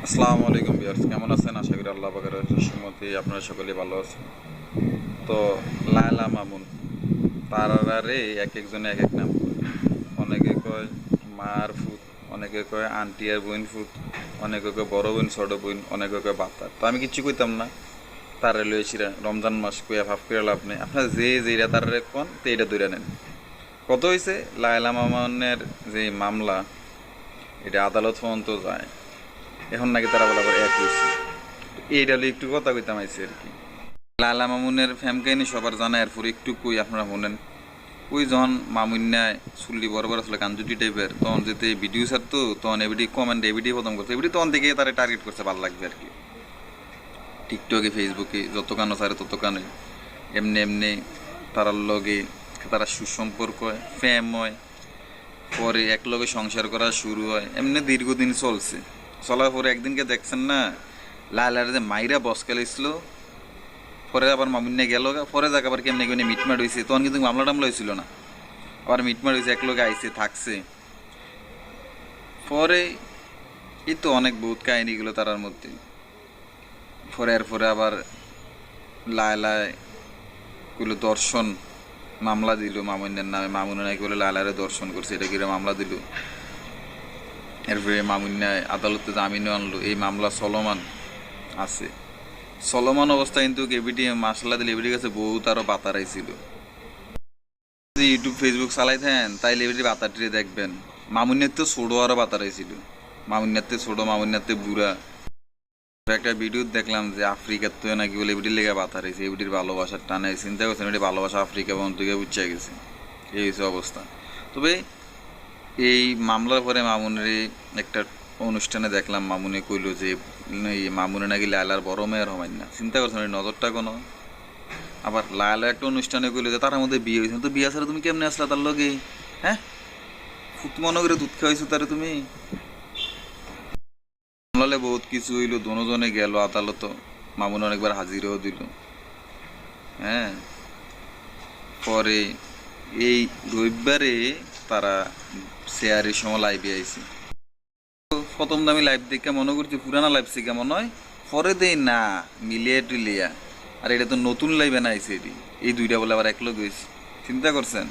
আসসালামু আলাইকুম বিয়ার্স কেমন আছেন? আশা করি আল্লাহ পাকের সুমতি আপনারা সকলেই ভালো আছেন? তো লায়লা মামুন তারারে এক একজনে এক এক নাম। অনেকে কয় মার ফুট অনেকে কয় আন্টি আর বোন ফুট অনেকে কয় বড় বোন, ছোট বোন, অনেকে কয় বাতার তো আমি কিচ্ছু কইতাম না তারে লইছিরা রমজান মাস কইয়া ভাব করে লাভ নেই। আপনার যে যেটা তারে কন তো এটা দৈরা নেন। কত হয়েছে লায়লা মামুনের যে মামলা, এটা আদালত পর্যন্ত যায়। এখন নাকি তারা বলে আবার এক হয়েছে এইটা হলে একটু কথা কইতাম আইসি আর কি। লালা মামুনের ফ্যাম কাহিনী সবার জানা এরপর একটু কই আপনারা শুনেন। ওই যখন মামুন্যায় চুল্লি বড় বড় আসলে কাঞ্জুটি টাইপের তখন যেতে ভিডিও ছাড়তো, তখন এবিডি কমেন্ট এবিডি প্রথম করতো। এবিডি তখন থেকে তারা টার্গেট করছে ভালো লাগবে আর কি। টিকটকে ফেসবুকে যত কানো ছাড়ে তত কানে এমনি এমনি তারার লগে তারা সুসম্পর্ক হয় ফ্যাম হয়। পরে এক লগে সংসার করা শুরু হয়। এমনি দীর্ঘদিন চলছে। চলার পরে একদিনকে দেখছেন না? লালার যে মাইরা বস খেলেছিল। পরে আবার মামুন্যা গেল পরে যাক আবার কেমনি কেমনি মিটমাট হয়েছে তখন কিন্তু মামলা টামলা হয়েছিল না। আবার মিটমাট হয়েছে এক লগে আইসে থাকছে। পরে এই তো অনেক বহুত কাহিনীগুলো তারার মধ্যে। পরে এর পরে আবার লায়গুলো দর্শন, মামলা দিল মামুনের নামে। মামুনের নাকি বলে লালারে দর্শন করছে, এটা কিরে মামলা দিল? এরপরে মামুন্যায় আদালতে জামিনে আনলো, এই মামলা চলমান আছে। চলমান অবস্থা কিন্তু এবিডি মাসলা দিলে এবিডির কাছে বহুত আরও বাতারাইছিল যদি ইউটিউব ফেসবুক চালাইতেন তাই এবিডি বাতারটিরে দেখবেন। মামুন্যার তো ছোট আরও বাতারাইছিল মামুন্যার তো ছোট মামুন্যার তো বুড়া। একটা ভিডিও দেখলাম যে আফ্রিকার তো নাকি বলে এবিডির লেগে বাতারাইছে এবিডির ভালোবাসার টানে চিন্তা করছেন এটি ভালোবাসা আফ্রিকা গিয়ে বুঝছে গেছে। এই হচ্ছে অবস্থা। তবে এই মামলার পরে মামুনের একটা অনুষ্ঠানে দেখলাম মামুনে কইলো যে, এই মামুনে নাকি লায়লার বড় মেয়ের হবেন না চিন্তা করছেন নজরটা কোনো? আবার লায়লা একটা অনুষ্ঠানে কইলো যে, তার মধ্যে বিয়ে হয়েছে। তো বিয়ে ছাড়া তুমি কেমনে আসলা তার লগে? হ্যাঁ? ফুট মনে করে দুধ খাওয়াইছো তারে তুমি? মামলালে বহুত কিছু হইল দোনোজনে গেল আদালত। মামুন অনেকবার হাজিরও দিল। হ্যাঁ? পরে এই রবিবারে তারা শেয়ারের সময় লাইভে আইছে। তো প্রথম দামি লাইভ দেখে মনে করছি পুরানা লাইভ শিখে মনে হয় পরে দেই না, মিলিয়ে টিলিয়া। আর এটা তো নতুন লাইভে না আইছে এটি। এই দুইটা বলে আবার একলো গেছি চিন্তা করছেন?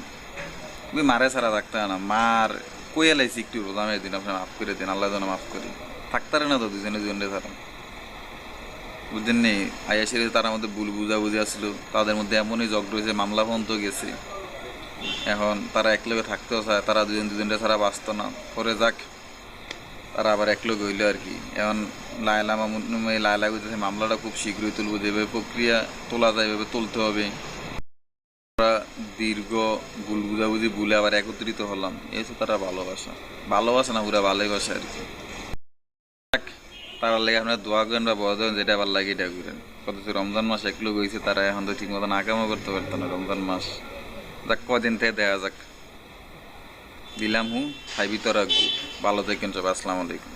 তুমি মারে ছাড়া থাকতে না। মার কইয়া লাইছি একটু আমি দিন? আপনার মাফ করে দিন, আল্লাহ যেন মাফ করি। থাকতারে না তো দুজনে দুজনে ছাড়া বুঝছেন নি? আইয়া সেরে তার মধ্যে ভুল বুঝাবুঝি আসলো। তাদের মধ্যে এমনই জগ রয়েছে, মামলা পর্যন্ত গেছে। এখন তারা একলগে থাকতেও চায়, তারা দুজন দুজনটা ছাড়া বাঁচত না। পরে যাক, তারা আবার একলগ হইল আর কি। এখন লায়লা মামুন এই লায়লা করতেছে মামলাটা খুব শীঘ্রই তুলবো, যেভাবে প্রক্রিয়া তোলা যায়, এভাবে তুলতে হবে। আমরা দীর্ঘ ভুল বুঝাবুঝি ভুলে আবার একত্রিত হলাম। এই হচ্ছে তারা ভালোবাসা। ভালোবাসা না, পুরা ভালোবাসা আর কি। তারা লাগে আপনারা দোয়া করেন বা বড় যেটা আবার লাগে এটা করেন। কত রমজান মাস একলগ হয়েছে তারা এখন তো ঠিক মতো নাকামও করতে পারতো না রমজান মাস। যাক কদিন দেখা যাক। দিলাম হু খাইবি তো রাখব ভালো থাকেন সবাই আসসালামু আলাইকুম।